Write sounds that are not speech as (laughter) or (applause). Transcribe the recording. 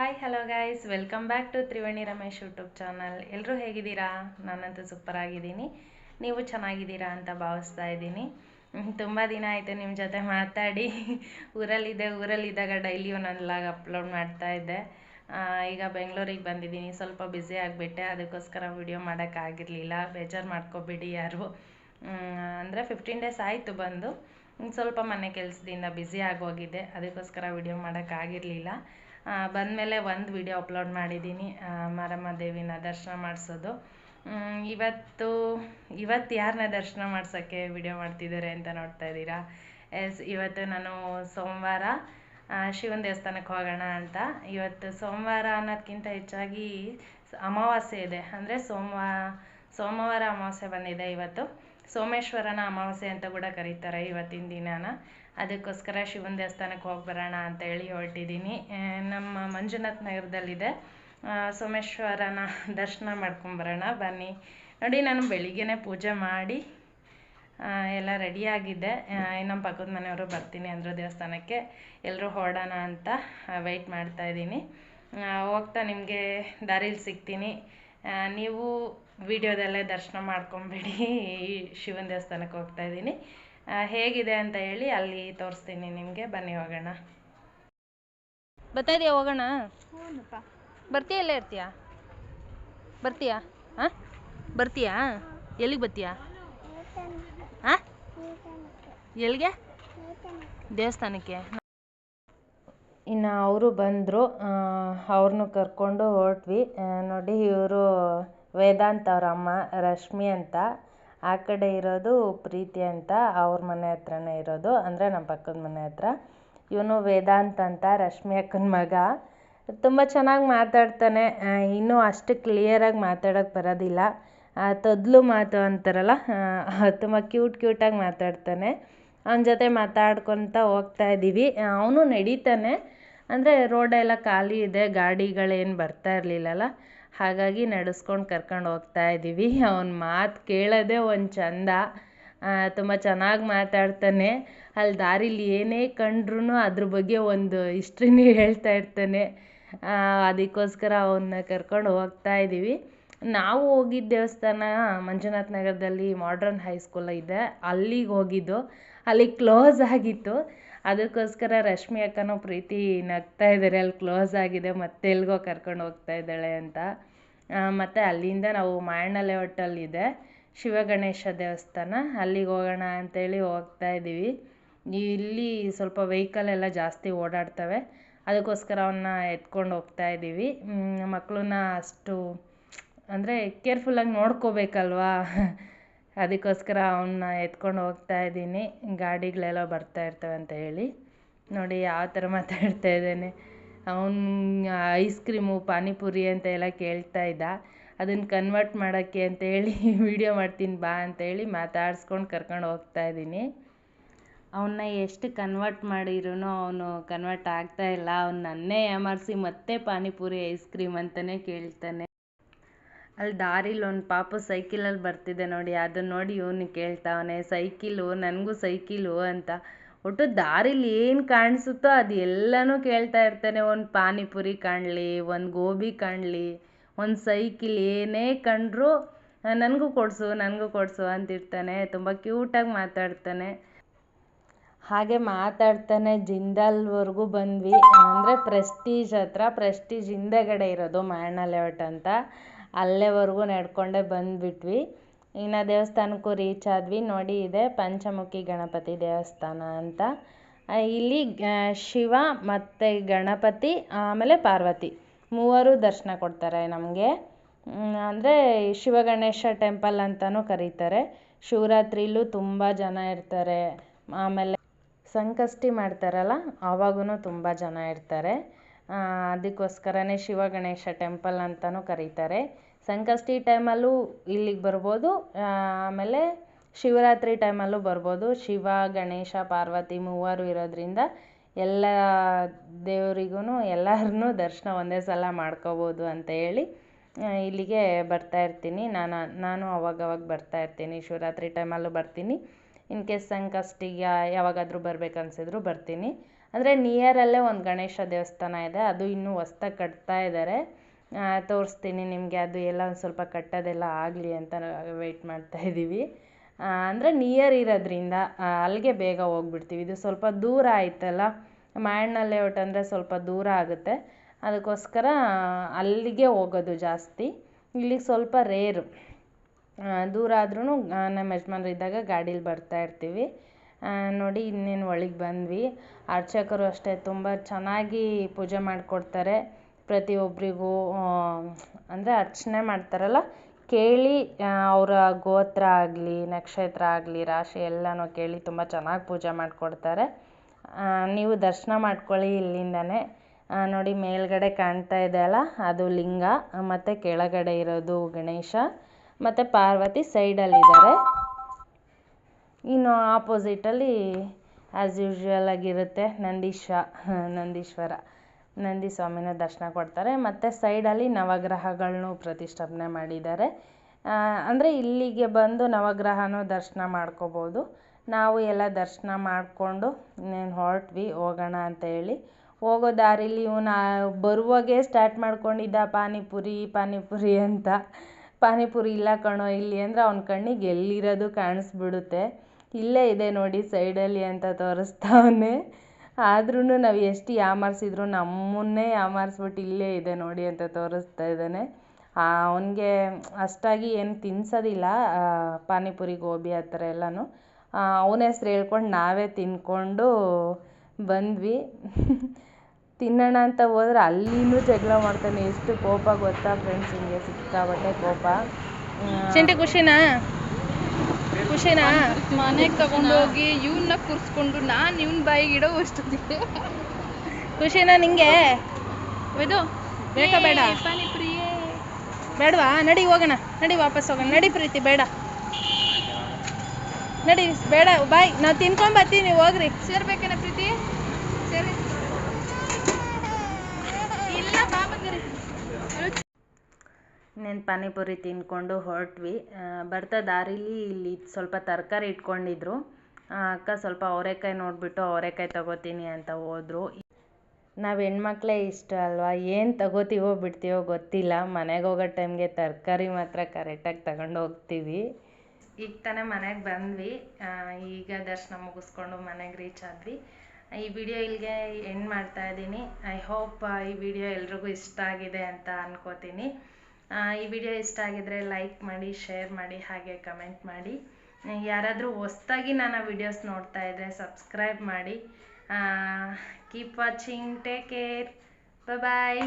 Hi hello guys welcome back to Triveni Ramesh YouTube channel ಎಲ್ಲರೂ ಹೇಗಿದ್ದೀರಾ? ನಾನಂತೂ super ಆಗಿದ್ದೀನಿ. ನೀವು ಚೆನ್ನಾಗಿದ್ದೀರಾ ಅಂತ ಭಾವಿಸ್ತಾ ಇದ್ದೀನಿ. ತುಂಬ ದಿನ ಆಯಿತು ನಿಮ್ಮ ಜೊತೆ ಮಾತಾಡಿ. ಊರಲ್ಲಿದ್ದೆ, ಊರಲ್ಲಿದ್ದಾಗ ಡೈಲಿ ಒಂದೊಂದು ಲಾಗ್ ಅಪ್ಲೋಡ್ ಮಾಡ್ತಾ ಇದ್ದೆ. ಈಗ ಬೆಂಗಳೂರಿಗೆ ಬಂದಿದ್ದೀನಿ. ಸ್ವಲ್ಪ ಬ್ಯುಸಿ ಆಗಿಬಿಟ್ಟೆ. ಅದಕ್ಕೋಸ್ಕರ ವಿಡಿಯೋ ಮಾಡೋಕ್ಕಾಗಿರಲಿಲ್ಲ ಬೇಜಾರು ಮಾಡ್ಕೋಬೇಡಿ ಯಾರು. ಅಂದರೆ ಫಿಫ್ಟೀನ್ ಡೇಸ್ ಆಯಿತು ಬಂದು. ಸ್ವಲ್ಪ ಮನೆ ಕೆಲಸದಿಂದ ಬ್ಯುಸಿ ಆಗೋಗಿದ್ದೆ ಅದಕ್ಕೋಸ್ಕರ ವಿಡಿಯೋ ಮಾಡೋಕ್ಕಾಗಿರಲಿಲ್ಲ ಬಂದಮೇಲೆ ಒಂದು ವಿಡಿಯೋ ಅಪ್ಲೋಡ್ ಮಾಡಿದ್ದೀನಿ ಮಾರಮ್ಮ ದೇವಿನ ದರ್ಶನ ಮಾಡಿಸೋದು. ಇವತ್ತು ಇವತ್ತು ಯಾರನ್ನ ದರ್ಶನ ಮಾಡ್ಸೋಕ್ಕೆ ವಿಡಿಯೋ ಮಾಡ್ತಿದ್ದಾರೆ ಅಂತ ನೋಡ್ತಾ ಇದ್ದೀರಾ? ಎಸ್, ಇವತ್ತು ನಾನು ಸೋಮವಾರ ಶಿವನ ದೇವಸ್ಥಾನಕ್ಕೆ ಹೋಗೋಣ ಅಂತ. ಇವತ್ತು ಸೋಮವಾರ ಅನ್ನೋದಕ್ಕಿಂತ ಹೆಚ್ಚಾಗಿ ಅಮಾವಾಸ್ಯೆ ಇದೆ. ಅಂದರೆ ಸೋಮವಾರ ಸೋಮವಾರ ಅಮಾವಾಸ್ಯೆ ಬಂದಿದೆ ಇವತ್ತು. ಸೋಮೇಶ್ವರನ ಅಮಾವಾಸ್ಯೆ ಅಂತ ಕೂಡ ಕರೀತಾರೆ ಇವತ್ತಿನ ದಿನಾನ. ಅದಕ್ಕೋಸ್ಕರ ಶಿವನ ದೇವಸ್ಥಾನಕ್ಕೆ ಹೋಗಿ ಬರೋಣ ಅಂತ ಹೇಳಿ ಹೊರಟಿದ್ದೀನಿ. ನಮ್ಮ ಮಂಜುನಾಥ್ ನಗರದಲ್ಲಿದೆ. ಸೋಮೇಶ್ವರನ ದರ್ಶನ ಮಾಡ್ಕೊಂಬರೋಣ ಬನ್ನಿ. ನೋಡಿ ನಾನು ಬೆಳಿಗ್ಗೆನೇ ಪೂಜೆ ಮಾಡಿ ಎಲ್ಲ ರೆಡಿಯಾಗಿದ್ದೆ ನಮ್ಮ ಪಕ್ಕದ ಮನೆಯವರು ಬರ್ತೀನಿ ಅಂದರು ದೇವಸ್ಥಾನಕ್ಕೆ. ಎಲ್ಲರೂ ಹೊರಡೋಣ ಅಂತ ವೆಯ್ಟ್ ಮಾಡ್ತಾ ಇದ್ದೀನಿ. ಹೋಗ್ತಾ ನಿಮಗೆ ದಾರಿಲಿ ಸಿಗ್ತೀನಿ. ನೀವು ವಿಡಿಯೋದಲ್ಲೇ ದರ್ಶನ ಮಾಡ್ಕೊಂಬಿಡಿ ಶಿವನ ದೇವಸ್ಥಾನಕ್ಕೆ ಹೋಗ್ತಾ ಆ, ಹೇಗಿದೆ ಅಂತ ಹೇಳಿ ಅಲ್ಲಿ ತೋರಿಸ್ತೀನಿ ನಿಮಗೆ. ಬನ್ನಿ ಹೋಗೋಣ. ಬರ್ತಾ ಇದೆಯಾ ಹೋಗೋಣ? ಬರ್ತೀಯ ಎಲ್ಲ ಇರ್ತೀಯಾ? ಬರ್ತೀಯಾ? ಹಾಂ ಬರ್ತೀಯಾ? ಎಲ್ಲಿಗೆ ಬರ್ತೀಯಾ? ಹಾಂ ಎಲ್ಲಿಗೆ? ದೇವಸ್ಥಾನಕ್ಕೆ. ಇನ್ನು ಅವರು ಬಂದರು. ಅವ್ರನ್ನೂ ಕರ್ಕೊಂಡು ಹೊರಟ್ವಿ. ನೋಡಿ ಇವರು ವೇದಾಂತ್ ಅವರ ಅಮ್ಮ ರಶ್ಮಿ ಅಂತ. ಆ ಕಡೆ ಇರೋದು ಪ್ರೀತಿ ಅಂತ, ಅವ್ರ ಮನೆ ಹತ್ರನೇ ಇರೋದು. ಅಂದರೆ ನಮ್ಮ ಪಕ್ಕದ ಮನೆ ಹತ್ರ. ಇವನು ವೇದಾಂತ್ ಅಂತ, ರಶ್ಮಿ ಅಕ್ಕನ ಮಗ. ತುಂಬ ಚೆನ್ನಾಗಿ ಮಾತಾಡ್ತಾನೆ. ಇನ್ನೂ ಅಷ್ಟು ಕ್ಲಿಯರಾಗಿ ಮಾತಾಡೋಕ್ಕೆ ಬರೋದಿಲ್ಲ. ತೊದ್ಲು ಮಾತು ಅಂತಾರಲ್ಲ ತುಂಬ ಕ್ಯೂಟ್ ಕ್ಯೂಟಾಗಿ ಮಾತಾಡ್ತಾನೆ. ಅವನ ಜೊತೆ ಮಾತಾಡ್ಕೊತ ಹೋಗ್ತಾ ಇದ್ದೀವಿ ಅವನು ನಡೀತಾನೆ. ಅಂದರೆ ರೋಡೆಲ್ಲ ಖಾಲಿ ಇದೆ, ಗಾಡಿಗಳೇನು ಬರ್ತಾ ಇರಲಿಲ್ಲಲ್ಲ. ಹಾಗಾಗಿ ನಡೆಸ್ಕೊಂಡು ಕರ್ಕೊಂಡು ಹೋಗ್ತಾ ಇದ್ದೀವಿ ಅವನ ಮಾತು ಕೇಳೋದೇ ಒಂದು ಚಂದ ತುಂಬ ಚೆನ್ನಾಗಿ ಮಾತಾಡ್ತಾನೆ. ಅಲ್ಲಿ ದಾರಿಲಿ ಏನೇ ಕಂಡ್ರೂ ಅದ್ರ ಬಗ್ಗೆ ಒಂದು ಹಿಸ್ಟ್ರಿನೇ ಹೇಳ್ತಾ ಇರ್ತಾನೆ. ಅದಕ್ಕೋಸ್ಕರ ಅವನ್ನ ಕರ್ಕೊಂಡು ಹೋಗ್ತಾ ಇದ್ದೀವಿ ನಾವು ಹೋಗಿದ್ದ ದೇವಸ್ಥಾನ ಮಂಜುನಾಥ್ ನಗರದಲ್ಲಿ ಮಾಡ್ರನ್ ಹೈಸ್ಕೂಲ್ ಇದೆ. ಅಲ್ಲಿಗೆ ಹೋಗಿದ್ದು. ಅಲ್ಲಿ ಕ್ಲೋಸ್ ಆಗಿತ್ತು. ಅದಕ್ಕೋಸ್ಕರ ರಶ್ಮಿ ಅಕ್ಕನೂ ಪ್ರೀತಿ ನಗ್ತಾ ಇದ್ದಾರೆ ಅಲ್ಲಿ ಕ್ಲೋಸ್ ಆಗಿದೆ, ಮತ್ತೆ ಎಲ್ಗೋ ಕರ್ಕೊಂಡು ಹೋಗ್ತಾ ಇದ್ದಾಳೆ ಅಂತ. ಮತ್ತು ಅಲ್ಲಿಂದ ನಾವು ಮಾಯಣ್ಣ ಇದೆ, ಶಿವಗಣೇಶ ದೇವಸ್ಥಾನ. ಅಲ್ಲಿಗೆ ಹೋಗೋಣ ಅಂತೇಳಿ ಹೋಗ್ತಾ ಇದ್ದೀವಿ ಇಲ್ಲಿ ಸ್ವಲ್ಪ ವೆಹಿಕಲ್ ಎಲ್ಲ ಜಾಸ್ತಿ ಓಡಾಡ್ತವೆ. ಅದಕ್ಕೋಸ್ಕರ ಅವನ್ನ ಎತ್ಕೊಂಡು ಹೋಗ್ತಾ ಇದ್ದೀವಿ ಮಕ್ಕಳನ್ನ ಅಷ್ಟು, ಅಂದರೆ ಕೇರ್ಫುಲ್ಲಾಗಿ ನೋಡ್ಕೋಬೇಕಲ್ವಾ? ಅದಕ್ಕೋಸ್ಕರ ಅವನ್ನ ಎತ್ಕೊಂಡು ಹೋಗ್ತಾ ಇದ್ದೀನಿ. ಗಾಡಿಗಳೆಲ್ಲ ಬರ್ತಾ ಇರ್ತವೆ ಅಂತ ಹೇಳಿ. ನೋಡಿ ಯಾವ ಥರ ಮಾತಾಡ್ತಾ ಇದ್ದಾನೆ. ಅವನು ಐಸ್ ಕ್ರೀಮು ಪಾನಿಪುರಿ ಅಂತ ಎಲ್ಲ ಕೇಳ್ತಾ ಇದ್ದ. ಅದನ್ನು ಕನ್ವರ್ಟ್ ಮಾಡೋಕ್ಕೆ ಅಂತ ಹೇಳಿ (laughs) ವಿಡಿಯೋ ಮಾಡ್ತೀನಿ ಬಾ ಅಂತ ಹೇಳಿ ಮಾತಾಡ್ಸ್ಕೊಂಡು ಕರ್ಕೊಂಡು ಹೋಗ್ತಾ ಇದ್ದೀನಿ. ಅವನ್ನ ಎಷ್ಟು ಕನ್ವರ್ಟ್ ಮಾಡಿರೂ ಅವನು ಕನ್ವರ್ಟ್ ಆಗ್ತಾ ಇಲ್ಲ. ಅವ್ನು ನನ್ನೇ ಯಾಮಾರಿಸಿ ಮತ್ತೆ ಪಾನಿಪುರಿ ಐಸ್ ಕ್ರೀಮ್ ಅಂತಲೇ ಕೇಳ್ತಾನೆ. ಅಲ್ಲಿ ದಾರಿಲಿ ಒಂದು ಪಾಪು ಸೈಕಲಲ್ಲಿ ಬರ್ತಿದೆ ನೋಡಿ ಅದನ್ನ ನೋಡಿ ಇವನು ಕೇಳ್ತಾವನೆ, ಸೈಕಿಲು, ನನಗೂ ಸೈಕಿಲು ಅಂತ. ಒಟ್ಟು ದಾರಿಲಿ ಏನು ಕಾಣಿಸುತ್ತೋ ಅದು ಎಲ್ಲನೂ ಕೇಳ್ತಾ ಇರ್ತಾನೆ. ಒಂದು ಪಾನಿಪುರಿ ಕಾಣಲಿ, ಒಂದು ಗೋಬಿ ಕಾಣಲಿ, ಒಂದು ಸೈಕಿಲ್ ಏನೇ ಕಂಡ್ರೂ ನನಗೂ ಕೊಡಿಸು ನನಗೂ ಕೊಡಿಸು ಅಂತಿರ್ತಾನೆ. ತುಂಬ ಕ್ಯೂಟಾಗಿ ಮಾತಾಡ್ತಾನೆ. ಹಾಗೆ ಮಾತಾಡ್ತಾನೆ ಜಿಂದಾಲ್ವರೆಗೂ ಬಂದ್ವಿ. ಅಂದರೆ, ಪ್ರೆಸ್ಟೀಜ್ ಹತ್ರ, ಪ್ರೆಸ್ಟೀಜ್ ಹಿಂದೆಗಡೆ ಇರೋದು ಮಾಯಣ್ಣ ಲೇಔಟ್ ಅಂತ. ಅಲ್ಲೇವರೆಗೂ ನಡ್ಕೊಂಡೇ ಬಂದುಬಿಟ್ವಿ. ಇನ್ನು ದೇವಸ್ಥಾನಕ್ಕೂ ರೀಚ್ ಆದ್ವಿ. ನೋಡಿ ಇದೆ ಪಂಚಮುಖಿ ಗಣಪತಿ ದೇವಸ್ಥಾನ ಅಂತ. ಇಲ್ಲಿ ಶಿವ ಮತ್ತು ಗಣಪತಿ, ಆಮೇಲೆ ಪಾರ್ವತಿ. ಮೂವರು ದರ್ಶನ ಕೊಡ್ತಾರೆ ನಮಗೆ. ಅಂದರೆ ಶಿವಗಣೇಶ ಟೆಂಪಲ್ ಅಂತಲೂ ಕರೀತಾರೆ. ಶಿವರಾತ್ರಿಲೂ ತುಂಬ ಜನ ಇರ್ತಾರೆ. ಆಮೇಲೆ ಸಂಕಷ್ಟಿ ಮಾಡ್ತಾರಲ್ಲ ಆವಾಗೂ ತುಂಬ ಜನ ಇರ್ತಾರೆ. ಅದಕ್ಕೋಸ್ಕರನೇ ಶಿವ ಗಣೇಶ ಟೆಂಪಲ್ ಅಂತಲೂ ಕರೀತಾರೆ. ಸಂಕಷ್ಟಿ ಟೈಮಲ್ಲೂ ಇಲ್ಲಿಗೆ ಬರ್ಬೋದು ಆಮೇಲೆ ಶಿವರಾತ್ರಿ ಟೈಮಲ್ಲೂ ಬರ್ಬೋದು. ಶಿವ, ಗಣೇಶ, ಪಾರ್ವತಿ ಮೂವರು ಇರೋದ್ರಿಂದ ಎಲ್ಲ ದೇವರಿಗೂ ಎಲ್ಲರನ್ನೂ ದರ್ಶನ ಒಂದೇ ಸಲ ಮಾಡ್ಕೋಬೋದು ಅಂತ ಹೇಳಿ ಇಲ್ಲಿಗೆ ಬರ್ತಾ ಇರ್ತೀನಿ. ನಾನು ನಾನು ಅವಾಗವಾಗ ಬರ್ತಾ ಇರ್ತೀನಿ. ಶಿವರಾತ್ರಿ ಟೈಮಲ್ಲೂ ಬರ್ತೀನಿ. ಇನ್ ಕೇಸ್ ಸಂಕಷ್ಟಿಗೆ ಯಾವಾಗಾದರೂ ಬರ್ಬೇಕು ಅನ್ಸಿದ್ರು ಬರ್ತೀನಿ. ಅಂದರೆ ನಿಯರಲ್ಲೇ ಒಂದು ಗಣೇಶ ದೇವಸ್ಥಾನ ಇದೆ. ಅದು ಇನ್ನೂ ಹೊಸ್ದಾಗಿ ಕಟ್ತಾ ಇದ್ದಾರೆ ತೋರಿಸ್ತೀನಿ ನಿಮಗೆ ಅದು ಎಲ್ಲ ಒಂದು ಸ್ವಲ್ಪ ಕಟ್ಟೋದೆಲ್ಲ ಆಗಲಿ ಅಂತ ವೆಯ್ಟ್ ಮಾಡ್ತಾ ಇದ್ದೀವಿ ಅಂದರೆ ನಿಯರ್ ಇರೋದ್ರಿಂದ ಅಲ್ಲಿಗೆ ಬೇಗ ಹೋಗ್ಬಿಡ್ತೀವಿ. ಇದು ಸ್ವಲ್ಪ ದೂರ ಆಯ್ತಲ್ಲ ಮಾಯಣ್ಣ ಲೇಔಟ್ ಅಂದರೆ ಸ್ವಲ್ಪ ದೂರ ಆಗುತ್ತೆ. ಅದಕ್ಕೋಸ್ಕರ, ಅಲ್ಲಿಗೆ ಹೋಗೋದು ಜಾಸ್ತಿ. ಇಲ್ಲಿಗೆ ಸ್ವಲ್ಪ ರೇರು ದೂರ ಆದ್ರೂ ನಮ್ಮ ಯಜಮಾನ್ರು ಇದ್ದಾಗ ಗಾಡೀಲಿ ಬರ್ತಾ ಇರ್ತೀವಿ. ನೋಡಿ ಇನ್ನೇನು ಒಳಗೆ ಬಂದ್ವಿ. ಅರ್ಚಕರು ಅಷ್ಟೇ, ತುಂಬ ಚೆನ್ನಾಗಿ ಪೂಜೆ ಮಾಡಿಕೊಡ್ತಾರೆ. ಪ್ರತಿಯೊಬ್ಬರಿಗೂ ಅಂದರೆ ಅರ್ಚನೆ ಮಾಡ್ತಾರಲ್ಲ, ಕೇಳಿ ಅವರ ಗೋತ್ರ ಆಗಲಿ, ನಕ್ಷತ್ರ ಆಗಲಿ, ರಾಶಿ ಎಲ್ಲನೂ ಕೇಳಿ ತುಂಬ ಚೆನ್ನಾಗಿ ಪೂಜೆ ಮಾಡಿಕೊಡ್ತಾರೆ. ನೀವು ದರ್ಶನ ಮಾಡ್ಕೊಳ್ಳಿ ಇಲ್ಲಿಂದನೇ. ನೋಡಿ ಮೇಲ್ಗಡೆ ಕಾಣ್ತಾ ಇದೆ ಅಲ್ಲ, ಅದು ಲಿಂಗ, ಮತ್ತು ಕೆಳಗಡೆ ಇರೋದು ಗಣೇಶ, ಮತ್ತು ಪಾರ್ವತಿ ಸೈಡಲ್ಲಿದ್ದಾರೆ ಇನ್ನು ಆಪೋಸಿಟಲ್ಲಿ ಆ್ಯಸ್ ಯೂಶ್ವಲ್ ಆಗಿರುತ್ತೆ ನಂದೀಶ, ನಂದೀಶ್ವರ. ನಂದಿ ಸ್ವಾಮಿನ ದರ್ಶನ ಕೊಡ್ತಾರೆ. ಮತ್ತು ಸೈಡಲ್ಲಿ ನವಗ್ರಹಗಳನ್ನೂ ಪ್ರತಿಷ್ಠಾಪನೆ ಮಾಡಿದ್ದಾರೆ. ಅಂದರೆ ಇಲ್ಲಿಗೆ ಬಂದು ನವಗ್ರಹನೂ ದರ್ಶನ ಮಾಡ್ಕೋಬೋದು. ನಾವು ಎಲ್ಲ ದರ್ಶನ ಮಾಡಿಕೊಂಡು ಇನ್ನೇನು ಹೊರಟ್ವಿ, ಹೋಗೋಣ ಅಂತ ಹೇಳಿ. ಹೋಗೋ ದಾರಿಲಿ ಇವನು ಬರುವಾಗೆ ಸ್ಟಾರ್ಟ್ ಮಾಡ್ಕೊಂಡಿದ್ದ ಪಾನಿಪುರಿ ಪಾನಿಪುರಿ ಅಂತ. ಪಾನಿಪುರಿ ಇಲ್ಲ ಕಣೋ, ಇಲ್ಲಿ ಅಂದರೆ ಅವ್ನ ಕಣ್ಣಿಗೆ ಎಲ್ಲಿರೋದು ಕಾಣಿಸ್ಬಿಡುತ್ತೆ. ಇಲ್ಲೇ ಇದೆ ನೋಡಿ ಸೈಡಲ್ಲಿ ಅಂತ ತೋರಿಸ್ತಾವನೆ. ಆದ್ರೂ ನಾವು ಎಷ್ಟು ಯಾಮಾರಿಸಿದ್ರು ನಮ್ಮನ್ನೇ ಯಾಮಾರಿಸ್ಬಿಟ್ಟು ಇಲ್ಲೇ ಇದೆ ನೋಡಿ ಅಂತ ತೋರಿಸ್ತಾ ಇದ್ದಾನೆ. ಅವನಿಗೆ ಅಷ್ಟಾಗಿ ಏನು ತಿನ್ಸೋದಿಲ್ಲ ಪಾನಿಪುರಿ, ಗೋಬಿ ಆ ಥರ ಎಲ್ಲನೂ. ಅವನ ಹೆಸ್ರು ಹೇಳ್ಕೊಂಡು ನಾವೇ ತಿಂದ್ಕೊಂಡು ಬಂದ್ವಿ. ತಿನ್ನೋಣ ಅಂತ ಹೋದ್ರೆ ಅಲ್ಲಿನೂ ಜಗಳ ಮಾಡ್ತಾನೆ. ಎಷ್ಟು ಕೋಪ ಗೊತ್ತಾ ಫ್ರೆಂಡ್ಸ್ ಹಿಂಗೆ ಸಿಕ್ಕಾಬಟ್ಟೆ ಕೋಪ. ಖುಷಿನಾ? ಖುಷಿನಾ? ಮನೆಗೆ ತಗೊಂಡೋಗಿ ಇವನ್ನ ಕೂರಿಸ್ಕೊಂಡು ನಾನು ಇವನ್ ಬಾಯಿಗೆ ಇಡೋ ಅಷ್ಟೊತ್ತಿಗೆ. ಖುಷಿನಾ ನಿಂಗೆ? ಇದು ಬೇಕಾ ಬೇಡ? ಪಾನಿಪುರಿಯೇ ಬೇಡವಾ? ನಡಿ ಹೋಗೋಣ. ನಡಿ ವಾಪಸ್ ಹೋಗೋಣ. ನಡಿ ಪ್ರೀತಿ ಬೇಡ. ನಡಿ ಬೇಡ ಬಾಯ್. ನಾವು ತಿನ್ಕೊಂಡ್ ಬರ್ತೀವಿ ಹೋಗ್ರಿ. ಸೇರ್ಬೇಕೇನ ಪ್ರೀತಿ? ಸೇರಿ. ಇಲ್ಲ ಬಾ ಬಂದಿರಿ. ಇನ್ನೇನು ಪಾನಿಪುರಿ ತಿಂದ್ಕೊಂಡು ಹೊರಟ್ವಿ. ಬರ್ತಾ ದಾರಿಲಿ ಇಲ್ಲಿ ಸ್ವಲ್ಪ ತರಕಾರಿ ಇಟ್ಕೊಂಡಿದ್ರು. ಅಕ್ಕ ಸ್ವಲ್ಪ ಅವರೆಕಾಯಿ ನೋಡಿಬಿಟ್ಟು ಅವರೆಕಾಯಿ ತಗೋತೀನಿ ಅಂತ ಹೋದ್ರು. ನಾವು ಹೆಣ್ಮಕ್ಳೇ ಇಷ್ಟ ಅಲ್ವಾ? ಏನು ತಗೋತೀವೋ ಬಿಡ್ತೀವೋ ಗೊತ್ತಿಲ್ಲ. ಮನೆಗೆ ಹೋಗೋ ಟೈಮ್ಗೆ ತರಕಾರಿ ಮಾತ್ರ ಕರೆಕ್ಟಾಗಿ ತಗೊಂಡು ಹೋಗ್ತೀವಿ. ಈಗ ತಾನೇ ಮನೆಗೆ ಬಂದ್ವಿ. ಈಗ ದರ್ಶನ ಮುಗಿಸ್ಕೊಂಡು ಮನೆಗೆ ರೀಚ್ ಆದ್ವಿ. ಈ ವಿಡಿಯೋ ಇಲ್ಲಿಗೆ ಎಂಡ್ ಮಾಡ್ತಾ ಇದ್ದೀನಿ. ಐ ಹೋಪ್ ಈ ವಿಡಿಯೋ ಎಲ್ರಿಗೂ ಇಷ್ಟ ಆಗಿದೆ ಅಂತ ಅನ್ಕೋತೀನಿ. ಈ ವಿಡಿಯೋ ಇಷ್ಟ ಆಗಿದ್ರೆ ಲೈಕ್ ಮಾಡಿ ಶೇರ್ ಮಾಡಿ, ಹಾಗೆ ಕಮೆಂಟ್ ಮಾಡಿ. ಯಾರಾದರೂ ಹೊಸ್ದಾಗಿ ನನ್ನ ವಿಡಿಯೋಸ್ ನೋಡ್ತಾ ಇದ್ದರೆ ಸಬ್ಸ್ಕ್ರೈಬ್ ಮಾಡಿ. Keep watching take care bye